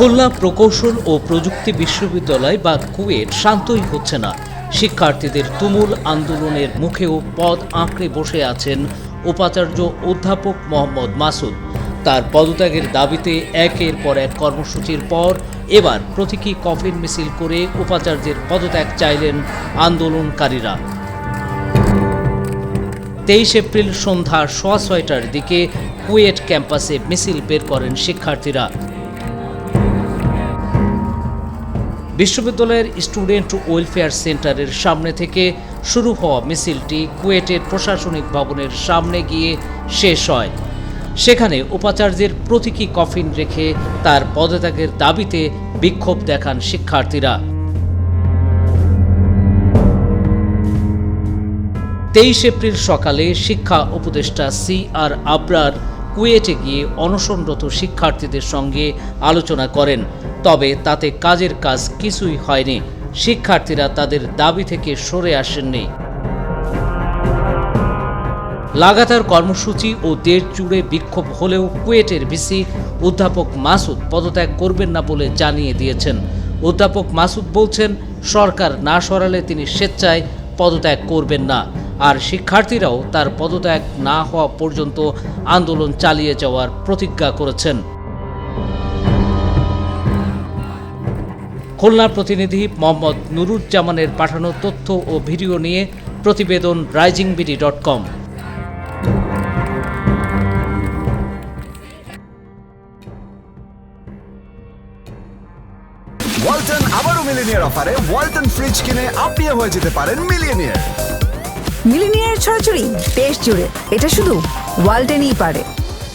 খুলনা প্রকৌশল ও প্রযুক্তি বিশ্ববিদ্যালয় বা কুয়েট শান্তই হচ্ছে না। শিক্ষার্থীদের তুমুল আন্দোলনের মুখেও পদ আঁকড়ে বসে আছেন উপাচার্য অধ্যাপক মোহাম্মদ মাসুদ। তার পদত্যাগের দাবিতে একের পর এক কর্মসূচির পর এবার প্রতীকী কফিন মিছিল করে উপাচার্যের পদত্যাগ চাইলেন আন্দোলনকারীরা। তেইশ এপ্রিল সন্ধ্যা সোয়া ছয়টার দিকে কুয়েট ক্যাম্পাসে মিছিল বের করেন শিক্ষার্থীরা। বিশ্ববিদ্যালয়ের স্টুডেন্ট ওয়েলফেয়ার সেন্টারের সামনে থেকে শুরু হওয়া মিছিলটি কুয়েটের প্রশাসনিক ভবনের সামনে গিয়ে শেষ হয়। সেখানে উপাচার্যের প্রতীকী কফিন রেখে তার পদত্যাগের দাবিতে বিক্ষোভ দেখান শিক্ষার্থীরা। তেইশ এপ্রিল সকালে শিক্ষা উপদেষ্টা সি আর আবরার কুয়েটে গিয়ে অনশনরত শিক্ষার্থীদের সঙ্গে আলোচনা করেন। তবে তাতে কাজের কাজ কিছুই হয়নি। শিক্ষার্থীরা তাদের দাবি থেকে সরে আসেননি। লাগাতার কর্মসূচি ও দেশ জুড়ে বিক্ষোভ হলেও কুয়েটের ভিসি অধ্যাপক মাসুদ পদত্যাগ করবেন না বলে জানিয়ে দিয়েছেন। অধ্যাপক মাসুদ বলছেন, সরকার না সরালে তিনি স্বেচ্ছায় পদত্যাগ করবেন না। আর শিক্ষার্থীরাও তার পদত্যাগ না হওয়া পর্যন্ত আন্দোলন চালিয়ে যাওয়ার প্রতিজ্ঞা করেছেন। খুলনা প্রতিনিধি মোহাম্মদ নুরুজ্জামানের পাঠানো তথ্য ও ভিডিও নিয়ে প্রতিবেদন rising BD dot com. Walton আবারও মিলিনিয়ার অফারে ওয়ালটন ফ্রিজ কিনে আপনিও হয়ে যেতে পারেন মিলিয়নিয়ার। মিলিনিয়ার ছড়াছড়ি দেশ জুড়ে। এটা শুধু ওয়ালটেনই পারে।